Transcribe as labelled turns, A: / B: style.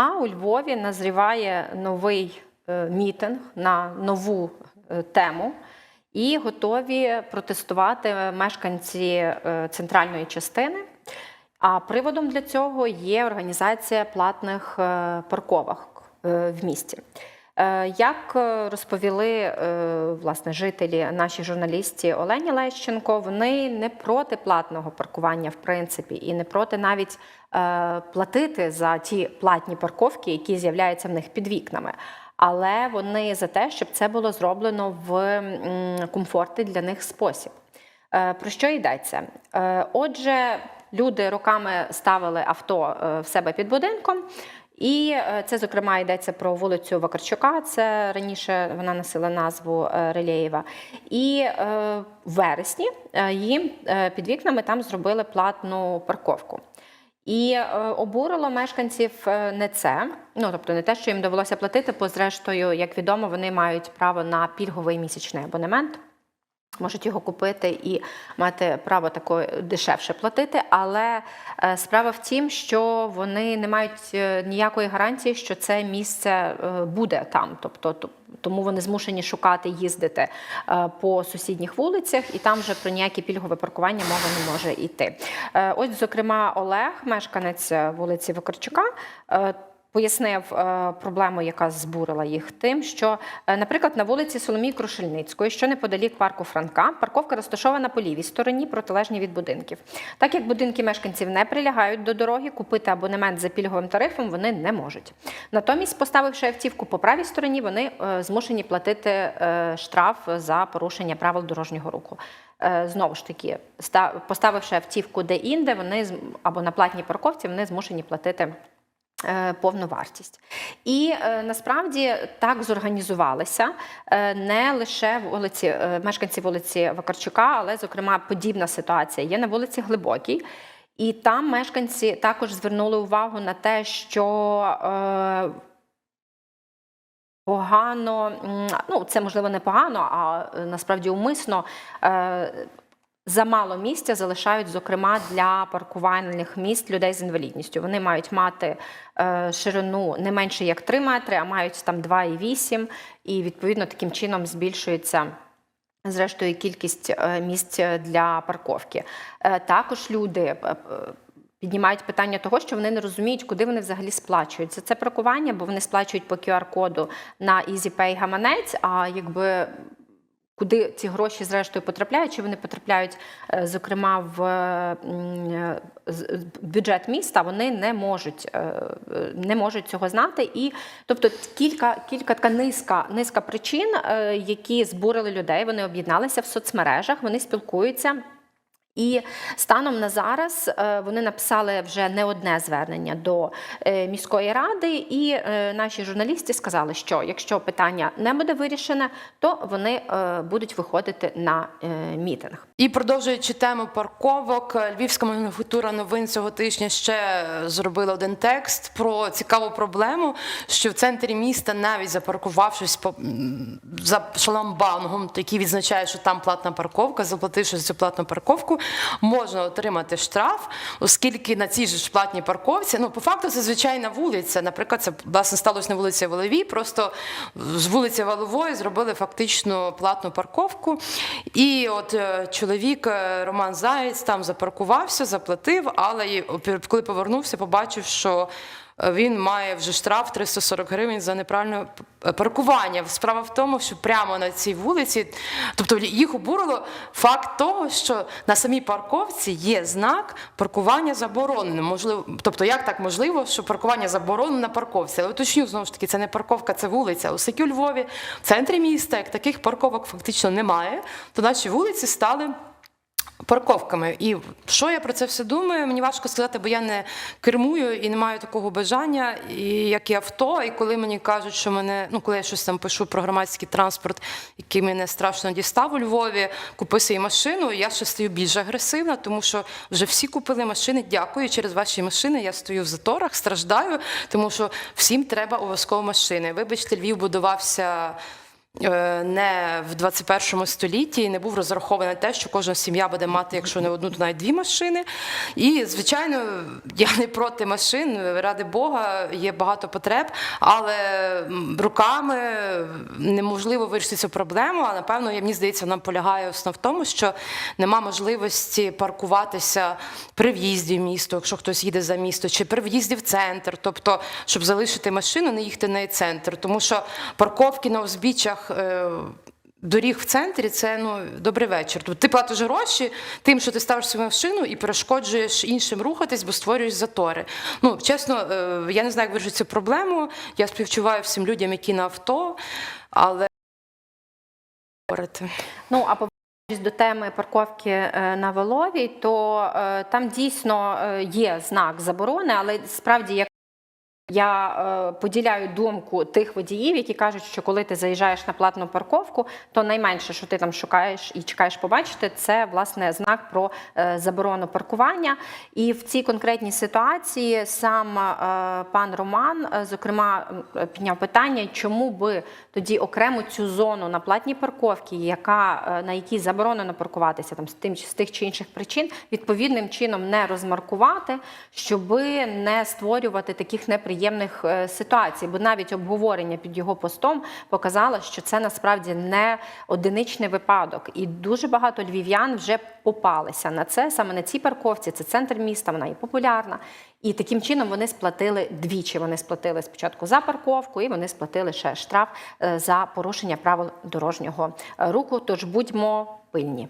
A: А у Львові назріває новий е, мітинг на нову е, тему. І готові протестувати мешканці е, центральної частини. А приводом для цього є організація платних парковок в місті. Е, Як е, розповіли е, власне жителі наші журналісті Олені Лещенко, вони не проти платного паркування в принципі, і не проти навіть платити за ті платні парковки, які з'являються в них під вікнами. Але вони за те, щоб це було зроблено в комфортний для них спосіб. Про що йдеться? Отже, люди роками ставили авто в себе під будинком. І е, це, зокрема, йдеться про вулицю Вакарчука. Це раніше вона носила назву е, Релєєва. І е, в вересні їм під вікнами там зробили платну парковку. І обурило мешканців не це, ну тобто не те, що їм довелося платити, бо зрештою, як відомо, вони мають право на пільговий місячний абонемент. Можуть його купити і мати право тако дешевше платити, але е, справа в тім, що вони не мають е, ніякої гарантії, що це місце е, буде там. Тобто, тому вони змушені шукати їздити по сусідніх вулицях, і там вже про ніяке пільгове паркування мова не може йти. Ось, зокрема, Олег, мешканець вулиці Вакарчука. Пояснив е, проблему, яка збурила їх тим, що, е, наприклад, на вулиці Соломії Крушельницької, що неподалік парку Франка, парковка розташована по лівій стороні, протилежній від будинків. Так як будинки мешканців не прилягають до дороги, купити абонемент за пільговим тарифом вони не можуть. Натомість, поставивши автівку по правій стороні, вони е, змушені платити штраф за порушення правил дорожнього руху. Знову ж таки, ста- поставивши автівку де-інде, вони або на платній парковці, вони змушені платити повну вартість. І е, насправді так зорганізувалися е, не лише вулиці, е, мешканці вулиці Вакарчука, але, зокрема, подібна ситуація є на вулиці Глибокій. І там мешканці також звернули увагу на те, що е, погано, ну це можливо не погано, а е, насправді умисно. Замало місця залишають, зокрема, для паркувальних місць людей з інвалідністю. Вони мають мати е, ширину не менше як 3 метри, а мають там 2,8, і відповідно таким чином збільшується. Зрештою, кількість е, місць для парковки. Е, Також люди піднімають питання того, що вони не розуміють, куди вони взагалі сплачують за це паркування, бо вони сплачують по QR-коду на EasyPay гаманець. А якби куди ці гроші зрештою потрапляють, чи вони потрапляють, е, зокрема, в м, е, бюджет міста, вони не можуть, е, е, не можуть цього знати. І тобто кілька, кілька така низка, низка причин, е, які збурили людей. Вони об'єдналися в соцмережах, вони спілкуються. І станом на зараз е, вони написали вже не одне звернення до е, міської ради, і е, наші журналісти сказали, що якщо питання не буде вирішене, то вони будуть виходити на мітинг.
B: І продовжуючи тему парковок, Львівська мануфактура новин цього тижня ще зробила один текст про цікаву проблему, що в центрі міста, навіть запаркувавшись за шламбангом, який відзначає, що там платна парковка, заплативши за цю платну парковку, можна отримати штраф, оскільки на цій ж платній парковці, ну по факту це звичайна вулиця. Наприклад, це власне сталося на вулиці Воловій, просто з вулиці Волової зробили фактично платну парковку. І от е, чоловік е, Роман Заєць там запаркувався, заплатив, але коли повернувся, побачив, що він має вже штраф 340 гривень за неправильне паркування. Справа в тому, що прямо на цій вулиці, тобто їх обурило факт того, що на самій парковці є знак паркування заборонено. Можливо, тобто, як так можливо, що паркування заборонено на парковці? Але уточню знову ж таки, це не парковка, це вулиця. Оскільки у Львові, в центрі міста, як таких парковок фактично немає, то наші вулиці стали. Парковками. І що я про це все думаю? Мені важко сказати, бо я не кермую і не маю такого бажання, і як і авто. І коли мені кажуть, що мене, ну коли я щось там пишу про громадський транспорт, який мене страшно дістав у Львові, купи собі машину, я ще стаю більш агресивна, тому що вже всі купили машини. Дякую. Через ваші машини я стою в заторах, страждаю, тому що всім треба обов'язково машини. Вибачте, Львів будувався. Е, не в 21 столітті і не був розрахований на те, що кожна сім'я буде мати, якщо не одну, то навіть дві машини. І, звичайно, я не проти машин, ради Бога, є багато потреб, але руками неможливо вирішити цю проблему. А напевно, мені здається, вона полягає основно в тому, що нема можливості паркуватися при в'їзді в місто, якщо хтось їде за місто, чи при в'їзді в центр, тобто, щоб залишити машину, не їхати на центр. Тому що парковки на узбіччях. Е, Доріг в центрі це ну добрий вечір. Тобто ти платиш гроші тим, що ти ставиш свою машину і перешкоджуєш іншим рухатись, бо створюєш затори. Ну чесно, е, я не знаю, як вирішити цю проблему. Я співчуваю всім людям, які на авто, але.
A: Ну а до теми парковки е, на Воловій, то там дійсно є знак заборони, але справді як. Я е, поділяю думку тих водіїв, які кажуть, що коли ти заїжджаєш на платну парковку, то найменше, що ти там шукаєш і чекаєш побачити, це власне знак про е, заборону паркування. І в цій конкретній ситуації сам е, пан Роман, зокрема, підняв питання, чому би тоді окремо цю зону на платній парковці, яка на якій заборонено паркуватися там з тим з тих чи інших причин, відповідним чином не розмаркувати, щоби не створювати таких неприємних е, ситуацій. Бо навіть обговорення під його постом показало, що це насправді не одиничний випадок, і дуже багато львів'ян вже попалися на це саме на цій парковці. Це центр міста, вона і популярна. І таким чином вони сплатили двічі. Вони сплатили спочатку за парковку, і вони сплатили ще штраф е, за порушення правил дорожнього руху. Тож будьмо пильні.